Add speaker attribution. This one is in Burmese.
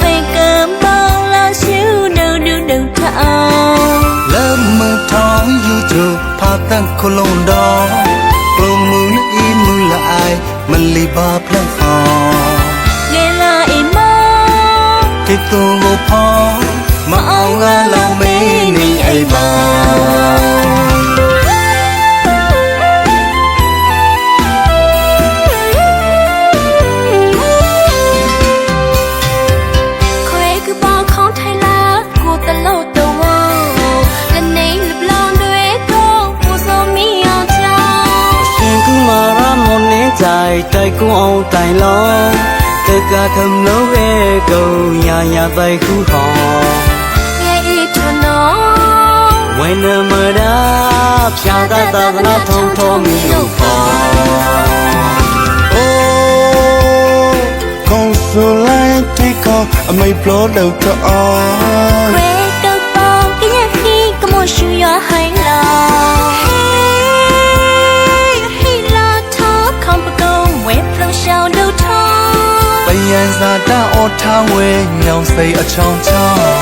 Speaker 1: khoe cơ bao la xíu đâu đưa đầu thao lớp mơ
Speaker 2: thói dù chờ pha tăng cô lông đó Plông mưa nước in mưa là ai mình lì ba plan
Speaker 1: khó nghe là em mơ
Speaker 2: cái tu ngô phó mà ao ngã lâu mê mình ai
Speaker 1: bao နေကြို
Speaker 2: က်တိုက်ကွန်အောင်တိုင်လုံးတကခမလို့ရဲ့ကုံညာညာတိုက်ခုဟော
Speaker 1: ငယ်ဤထနော
Speaker 2: ဝိနမရာဖြာသာသာသနာထုံထုံမီလို့ပါအိုးကောင်းဆူလိုက်တီကောအမေပလို့တော့တော့
Speaker 1: ခွေတုတ် ထောင်း
Speaker 2: ပယံစာတအော်ထားဝဲညောင်စိတ်အချောင်းချောင်း